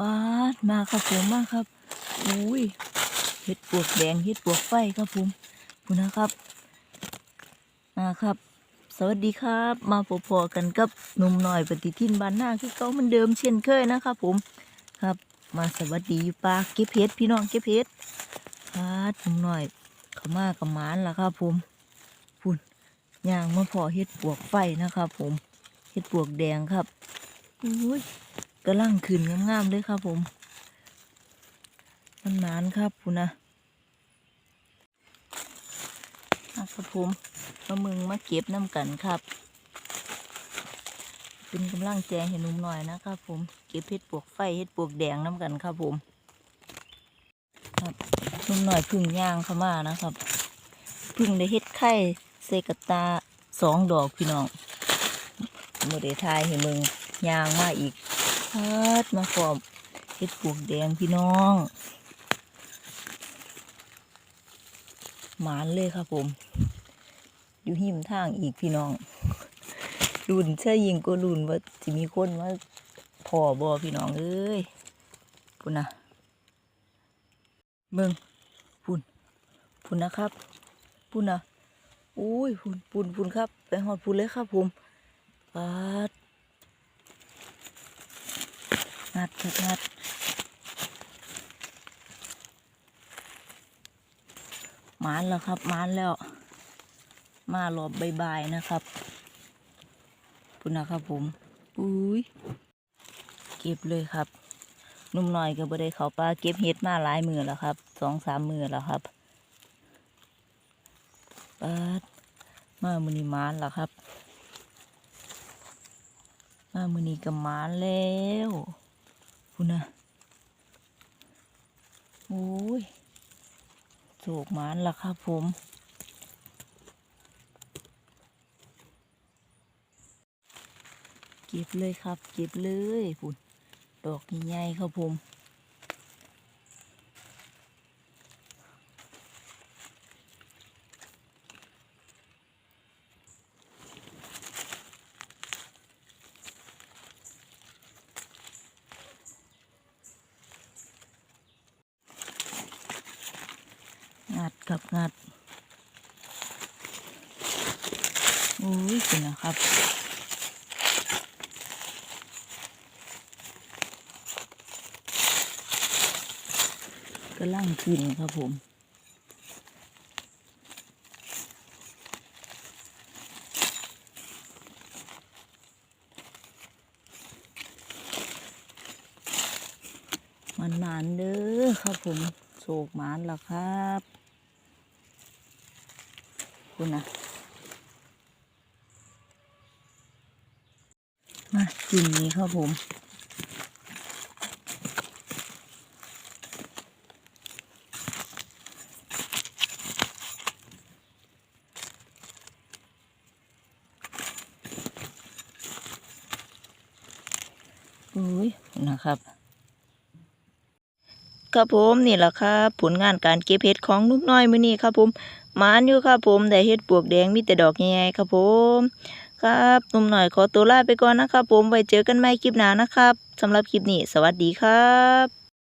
ปาดมาครับผมมาครับอุ้ยเห็ดปวกแดงเห็ดปวกไฟครับผมคุณนะครับมาครับ สวัสดีครับ มาพอๆกันกับหนุ่มหน่อยปฏิทินบ้านหน้าคือเก่าเหมือนเดิมเช่นเคยนะครับผมครับ มาสวัสดีปลาเก็บเห็ดพี่น้องเก็บเห็ดพาดหนุ่มหน่อยเขามากับมานล่ะครับผมพุ่นย่างมาพอเห็ดปวกไฟนะครับผมเห็ดปวกแดงครับอุ้ย กำลังขึ้นงามๆเลยครับผม มันหมานครับพุ่นะอะครับผมมามึงมาเก็บน้ำกันครับ เป็นกำลังใจให้หนุ่มหน่อยนะครับผม เก็บเห็ดปวกไฟเห็ดปวกแดงน้ำกันครับผม ครับหนุ่มหน่อยพึ่งย่างเข้ามานะครับ พึ่งได้เฮ็ดไข่ใส่กตาสองดอกพี่น้องโมเดทายให้มึงยางมาอีก พิดมาฟอมเฮ็ดปวกแดงพี่น้องหมานเลยครับผม อยู่หิมทางอีกพี่น้องรุนเชื่อยิงก็รุนว่าจะมีคนมาพอบอพี่น้องเอ้ยพุ่นนะเบิ่งพุ่นพุ่นนะครับพุ่นนะอุ้ยพุ่นพุ่นพุ่นครับ ไปหอดพุ่นเลยครับผมปาด งัดงัดงัดหมานแล้วครับหมานแล้ว มารอบใบายๆนะครับพุ่นะครับผมอุ้ยเก็บเลยครับนุ่มหน่อยก็บ่ได้เขาปลาเก็บเห็ดมาหลายมือแล้วครับสองสามมือแล้วครับปาดมามือนีมานแล้วครับ มามือนีกับมานแล้ว คุณนะโอ้ยโจกมานล่ะครับผม เก็บเลยครับ เก็บเลยคุณดอกใหญ่ๆครับผม กับงัดโอ้ยสินะครับกำลังขึ้นครับผมมันหมานเด้อครับผมโศกหมานละครับ คุณนะมากินนี้ครับผมอุ้ยนะครับครับผมนี่แหละครับผลงานการเก็บเห็ดของนุกน้อยมือนี้ครับผม มานอยู่ครับผมแต่เห็ดปวกแดงมีแต่ดอกใหญ่ๆครับผม ครับหนุ่มหน่อยขอตัวลาไปก่อนนะครับผมไว้เจอกันใหม่คลิปหน้านะครับสำหรับคลิปนี้ สวัสดีครับ